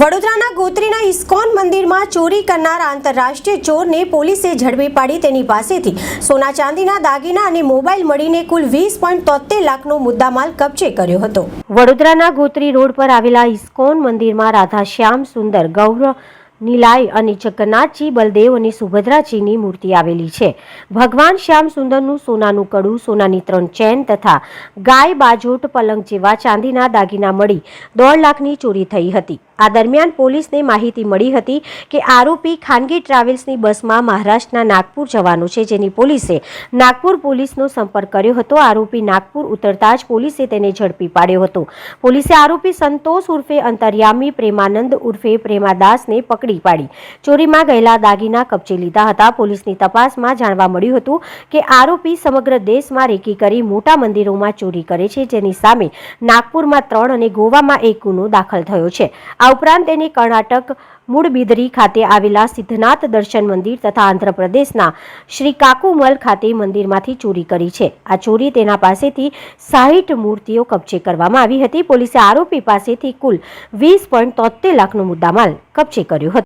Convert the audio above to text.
વડોદરાના ગોત્રીના ઇસ્કોન મંદિરમાં ચોરી કરનાર આંતરરાષ્ટ્રીય ચોરને પોલીસે ઝડપી પાડી તેની પાસેથી. સોના ચાંદીના દાગીના અને મોબાઈલ મળીને કુલ વીસ પોઈન્ટ તોતેર લાખનો મુદ્દામાલ કબજે કર્યો હતો. વડોદરાના ગોત્રી રોડ પર આવેલા ઇસ્કોન મંદિરમાં રાધા શ્યામ સુંદર ગૌરવ નિલાય અને જગન્નાથજી બલદેવ અને સુભદ્રાજીની મૂર્તિ આવેલી છે. ભગવાન શ્યામ સુંદરનું સોનાનું કડું, સોનાની ત્રણ ચેન તથા ગાય બાજોટ પલંગ જેવા ચાંદીના દાગીના મળી દોઢ લાખની ચોરી થઈ હતી. આ દરમિયાન પોલીસને માહિતી મળી હતી કે આરોપી ખાનગી ટ્રાવેલ્સની બસમાં મહારાષ્ટ્રના નાગપુર જવાનો છે, જેની પોલીસે નાગપુર પોલીસનો સંપર્ક કર્યો હતો. આરોપી નાગપુર ઉતરતા જ પોલીસે તેને ઝડપી પાડ્યો હતો. પોલીસે આરોપી સંતોષ ઉર્ફે અંતર્યામી પ્રેમાનંદ ઉર્ફે પ્રેમાદાસને પકડી પાડી. ચોરીમાં ગયેલા દાગીના કબજે લીધા હતા. પોલીસની તપાસમાં જાણવા મળ્યું હતું કે આરોપી સમગ્ર દેશમાં રેકી કરી મોટા મંદિરોમાં ચોરી કરે છે, જેની સામે નાગપુરમાં ત્રણ અને ગોવામાં એક ગુનો દાખલ થયો છે. આ ઉપરાંત તેને કર્ણાટક મૂળબિદરી ખાતે આવેલા સિદ્ધનાથ દર્શન મંદિર તથા આંધ્રપ્રદેશના શ્રી કાકુમલ ખાતે મંદિરમાંથી ચોરી કરી છે. આ ચોરી તેના પાસેથી સાહીઠ મૂર્તિઓ કબજે કરવામાં આવી હતી. પોલીસે આરોપી પાસેથી કુલ વીસ પોઈન્ટ તોતેર લાખનો મુદ્દામાલ કબજે કર્યો હતો.